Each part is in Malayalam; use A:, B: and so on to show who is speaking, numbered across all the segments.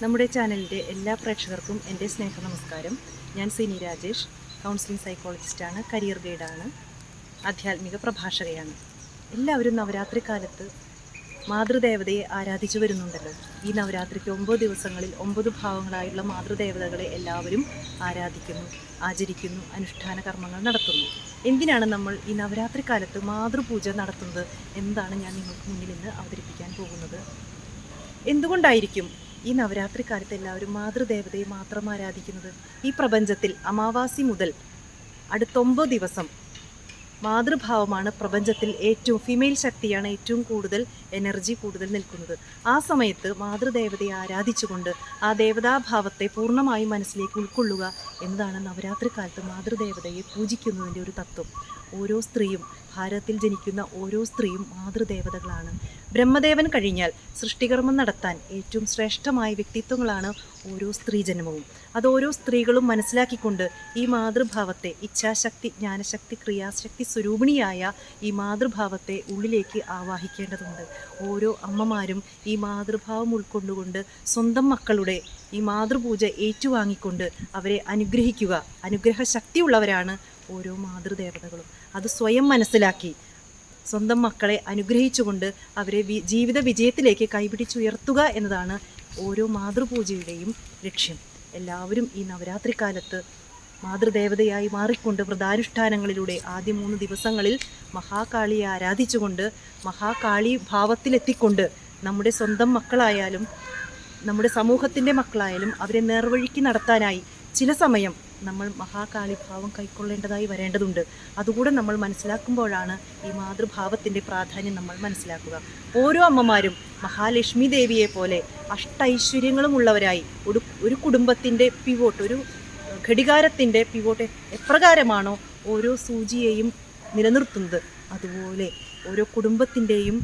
A: നമ്മുടെ ചാനലിന്റെ എല്ലാ പ്രേക്ഷകർക്കും എന്റെ സ്നേഹ നമസ്കാരം ഞാൻ സിനി രാജേഷ് കൗൺസിലിംഗ് സൈക്കോളജിസ്റ്റാണ് കരിയർ ഗൈഡാണ് ആധ്യാത്മിക പ്രഭാഷകയാണ്. എല്ലാവരും നവരാത്രി കാലത്ത് മാതൃദേവതയെ ആരാധിച്ചു വരുന്നുണ്ടല്ലോ. ഈ നവരാത്രിക്ക് ഒമ്പത് ദിവസങ്ങളിൽ ഒമ്പത് ഭാവങ്ങളായുള്ള മാതൃദേവതകളെ എല്ലാവരും ആരാധിക്കുന്നു ആചരിക്കുന്നു അനുഷ്ഠാന കർമ്മങ്ങൾ നടത്തുന്നു. എന്തിനാണ് നമ്മൾ ഈ നവരാത്രി കാലത്ത് മാതൃപൂജ നടത്തുന്നത്? എന്താണ് ഞാൻ നിങ്ങൾക്ക് മുന്നിൽ ഇന്ന് അവതരിപ്പിക്കാൻ പോകുന്നത്? എന്തുകൊണ്ടായിരിക്കും ഈ നവരാത്രി കാലത്ത് എല്ലാവരും മാതൃദേവതയെ മാത്രം ആരാധിക്കുന്നത് ഈ പ്രപഞ്ചത്തിൽ അമാവാസി മുതൽ അടുത്തൊമ്പത് ദിവസം മാതൃഭാവമാണ് പ്രപഞ്ചത്തിൽ ഏറ്റവും ഫീമെയിൽ ശക്തിയാണ് ഏറ്റവും കൂടുതൽ എനർജി കൂടുതൽ നിൽക്കുന്നത്. ആ സമയത്ത് മാതൃദേവതയെ ആരാധിച്ചുകൊണ്ട് ആ ദേവതാഭാവത്തെ പൂർണമായും മനസ്സിലേക്ക് ഉൾക്കൊള്ളുക എന്നതാണ് നവരാത്രി കാലത്ത് മാതൃദേവതയെ പൂജിക്കുന്നതിന്റെ ഒരു തത്വം. ഓരോ സ്ത്രീയും ഭാരതത്തിൽ ജനിക്കുന്ന ഓരോ സ്ത്രീയും മാതൃദേവതകളാണ്. ബ്രഹ്മദേവൻ കഴിഞ്ഞാൽ സൃഷ്ടികർമ്മം നടത്താൻ ഏറ്റവും ശ്രേഷ്ഠമായ വ്യക്തിത്വങ്ങളാണ് ഓരോ സ്ത്രീ ജന്മവും. അത് ഓരോ സ്ത്രീകളും മനസ്സിലാക്കിക്കൊണ്ട് ഈ മാതൃഭാവത്തെ ഇച്ഛാശക്തി ജ്ഞാനശക്തി ക്രിയാശക്തി സ്വരൂപിണിയായ ഈ മാതൃഭാവത്തെ ഉള്ളിലേക്ക് ആവാഹിക്കേണ്ടതുണ്ട്. ഓരോ അമ്മമാരും ഈ മാതൃഭാവം ഉൾക്കൊണ്ടുകൊണ്ട് സ്വന്തം മക്കളുടെ ഈ മാതൃപൂജ ഏറ്റുവാങ്ങിക്കൊണ്ട് അവരെ അനുഗ്രഹിക്കുക. അനുഗ്രഹ ശക്തിയുള്ളവരാണ് ഓരോ മാതൃദേവതകളും. അത് സ്വയം മനസ്സിലാക്കി സ്വന്തം മക്കളെ അനുഗ്രഹിച്ചുകൊണ്ട് അവരെ ജീവിത വിജയത്തിലേക്ക് കൈപിടിച്ചുയർത്തുക എന്നതാണ് ഓരോ മാതൃപൂജയുടെയും ലക്ഷ്യം. എല്ലാവരും ഈ നവരാത്രി കാലത്ത് മാതൃദേവതയായി മാറിക്കൊണ്ട് വ്രതാനുഷ്ഠാനങ്ങളിലൂടെ ആദ്യ മൂന്ന് ദിവസങ്ങളിൽ മഹാകാളിയെ ആരാധിച്ചുകൊണ്ട് മഹാകാളി ഭാവത്തിലെത്തിക്കൊണ്ട് നമ്മുടെ സ്വന്തം മക്കളായാലും നമ്മുടെ സമൂഹത്തിന്റെ മക്കളായാലും അവരെ നേർവഴിക്ക് നടത്താനായി ചില സമയം നമ്മൾ മഹാകാളിഭാവം കൈക്കൊള്ളേണ്ടതായി വരേണ്ടതുണ്ട്. അതുകൂടെ നമ്മൾ മനസ്സിലാക്കുമ്പോഴാണ് ഈ മാതൃഭാവത്തിന്റെ പ്രാധാന്യം നമ്മൾ മനസ്സിലാക്കുക. ഓരോ അമ്മമാരും മഹാലക്ഷ്മി ദേവിയെ പോലെ അഷ്ടൈശ്വര്യങ്ങളും ഉള്ളവരായി ഒരു ഒരു കുടുംബത്തിന്റെ പിവോട്ട് ഒരു ഘടികാരത്തിന്റെ പിവോട്ട് എപ്രകാരമാണോ ഓരോ സൂചിയെയും നിലനിർത്തുന്നത്? അതുപോലെ ഓരോ കുടുംബത്തിന്റെയും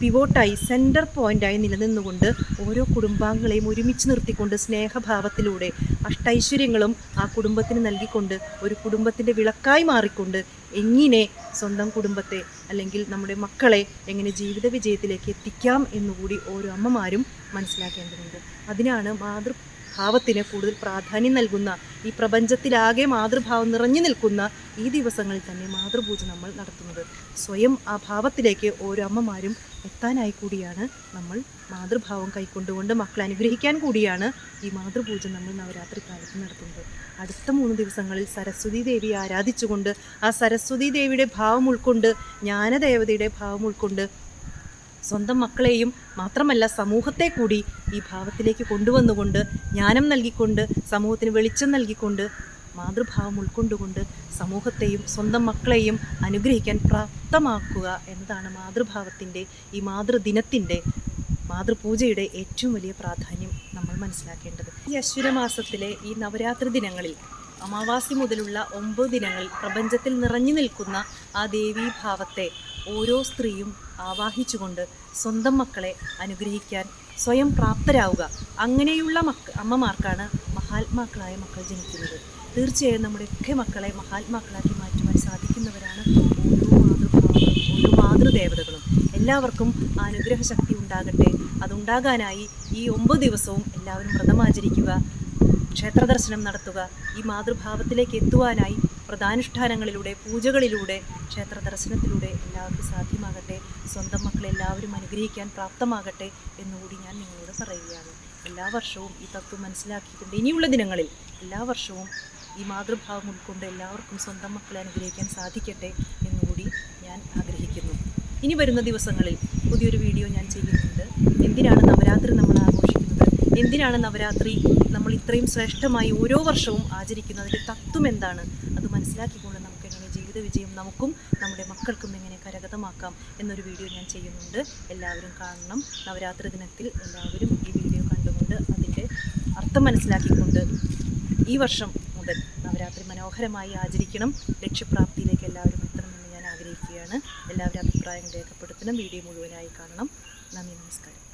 A: പിവോട്ടായി സെന്റർ പോയിന്റായി നിലനിന്നുകൊണ്ട് ഓരോ കുടുംബാംഗങ്ങളെയും ഒരുമിച്ച് നിർത്തിക്കൊണ്ട് സ്നേഹഭാവത്തിലൂടെ അഷ്ടൈശ്വര്യങ്ങളും ആ കുടുംബത്തിന് നൽകിക്കൊണ്ട് ഒരു കുടുംബത്തിന്റെ വിളക്കായി മാറിക്കൊണ്ട് എങ്ങനെ സ്വന്തം കുടുംബത്തെ അല്ലെങ്കിൽ നമ്മുടെ മക്കളെ എങ്ങനെ ജീവിത വിജയത്തിലേക്ക് എത്തിക്കാം എന്നുകൂടി ഓരോ അമ്മമാരും മനസ്സിലാക്കേണ്ടതുണ്ട്. അതിനാണ് മാതൃ ഭാവത്തിന് കൂടുതൽ പ്രാധാന്യം നൽകുന്ന ഈ പ്രപഞ്ചത്തിലാകെ മാതൃഭാവം നിറഞ്ഞു നിൽക്കുന്ന ഈ ദിവസങ്ങളിൽ തന്നെ മാതൃപൂജ നമ്മൾ നടത്തുന്നത്. സ്വയം ആ ഭാവത്തിലേക്ക് ഓരോ അമ്മമാരും എത്താനായി കൂടിയാണ് നമ്മൾ മാതൃഭാവം കൈക്കൊണ്ടുകൊണ്ട് മക്കളെ അനുഗ്രഹിക്കാൻ കൂടിയാണ് ഈ മാതൃപൂജ നമ്മൾ നവരാത്രി കാലത്ത് നടത്തുന്നത്. അടുത്ത മൂന്ന് ദിവസങ്ങളിൽ സരസ്വതി ദേവിയെ ആരാധിച്ചുകൊണ്ട് ആ സരസ്വതി ദേവിയുടെ ഭാവം ഉൾക്കൊണ്ട് ജ്ഞാനദേവതയുടെ ഭാവം ഉൾക്കൊണ്ട് സ്വന്തം മക്കളെയും മാത്രമല്ല സമൂഹത്തെ കൂടി ഈ ഭാവത്തിലേക്ക് കൊണ്ടുവന്നുകൊണ്ട് ജ്ഞാനം നൽകിക്കൊണ്ട് സമൂഹത്തിന് വെളിച്ചം നൽകിക്കൊണ്ട് മാതൃഭാവം ഉൾക്കൊണ്ടുകൊണ്ട് സമൂഹത്തെയും സ്വന്തം മക്കളെയും അനുഗ്രഹിക്കാൻ പ്രാപ്തമാക്കുക എന്നതാണ് മാതൃഭാവത്തിന്റെ ഈ മാതൃദിനത്തിന്റെ മാതൃപൂജയുടെ ഏറ്റവും വലിയ പ്രാധാന്യം നമ്മൾ മനസ്സിലാക്കേണ്ടത്. ഈ അശ്വരമാസത്തിലെ ഈ നവരാത്രി ദിനങ്ങളിൽ അമാവാസി മുതലുള്ള ഒമ്പത് ദിനങ്ങളിൽ പ്രപഞ്ചത്തിൽ നിറഞ്ഞു നിൽക്കുന്ന ആ ദേവീഭാവത്തെ ഓരോ സ്ത്രീയും ആവാഹിച്ചുകൊണ്ട് സ്വന്തം മക്കളെ അനുഗ്രഹിക്കാൻ സ്വയം പ്രാപ്തരാവുക. അങ്ങനെയുള്ള മക്ക അമ്മമാർക്കാണ് മഹാത്മാക്കളായ മക്കൾ ജനിക്കുന്നത്. തീർച്ചയായും നമ്മുടെയൊക്കെ മക്കളെ മഹാത്മാക്കളാക്കി മാറ്റുവാൻ സാധിക്കുന്നവരാണ് ഓരോ മാതൃഭാവങ്ങളും ഓരോ മാതൃദേവതകളും. എല്ലാവർക്കും അനുഗ്രഹ ശക്തി ഉണ്ടാകട്ടെ. അതുണ്ടാകാനായി ഈ ഒമ്പത് ദിവസവും എല്ലാവരും വ്രതമാചരിക്കുക ക്ഷേത്രദർശനം നടത്തുക ഈ മാതൃഭാവത്തിലേക്ക് എത്തുവാനായി വ്രതാനുഷ്ഠാനങ്ങളിലൂടെ പൂജകളിലൂടെ ക്ഷേത്ര ദർശനത്തിലൂടെ എല്ലാവർക്കും സാധ്യമാകട്ടെ സ്വന്തം മക്കളെ എല്ലാവരും അനുഗ്രഹിക്കാൻ പ്രാപ്തമാകട്ടെ എന്നുകൂടി ഞാൻ നിങ്ങളോട് പറയുകയാണ്. എല്ലാ വർഷവും ഈ തത്വം മനസ്സിലാക്കിയിട്ടുണ്ട് ഇനിയുള്ള ദിനങ്ങളിൽ എല്ലാ വർഷവും ഈ മാതൃഭാവം ഉൾക്കൊണ്ട് എല്ലാവർക്കും സ്വന്തം മക്കളെ അനുഗ്രഹിക്കാൻ സാധിക്കട്ടെ എന്നുകൂടി ഞാൻ ആഗ്രഹിക്കുന്നു. ഇനി വരുന്ന ദിവസങ്ങളിൽ പുതിയൊരു വീഡിയോ ഞാൻ ചെയ്യുന്നുണ്ട്. എന്തിനാണ് നവരാത്രി നമ്മൾ ആഘോഷിക്കുന്നത്? എന്തിനാണ് നവരാത്രി നമ്മൾ ഇത്രയും ശ്രേഷ്ഠമായി ഓരോ വർഷവും ആചരിക്കുന്നതിന്റെ തത്വം എന്താണ്? അത് മനസ്സിലാക്കിക്കൊണ്ട് നമുക്ക് എങ്ങനെ ജീവിത വിജയം നമുക്കും നമ്മുടെ മക്കൾക്കും എങ്ങനെ കരഗതമാക്കാം എന്നൊരു വീഡിയോ ഞാൻ ചെയ്യുന്നുണ്ട്. എല്ലാവരും കാണണം. നവരാത്രി ദിനത്തിൽ എല്ലാവരും ഈ വീഡിയോ കണ്ടുകൊണ്ട് അതിന്റെ അർത്ഥം മനസ്സിലാക്കിക്കൊണ്ട് ഈ വർഷം മുതൽ നവരാത്രി മനോഹരമായി ആചരിക്കണം. ലക്ഷ്യപ്രാപ്തിയിലേക്ക് എല്ലാവരും എത്തണമെന്ന് ഞാൻ ആഗ്രഹിക്കുകയാണ്. എല്ലാവരും അഭിപ്രായം രേഖപ്പെടുത്തണം. വീഡിയോ മുഴുവനായി കാണണം. നന്ദി നമസ്കാരം.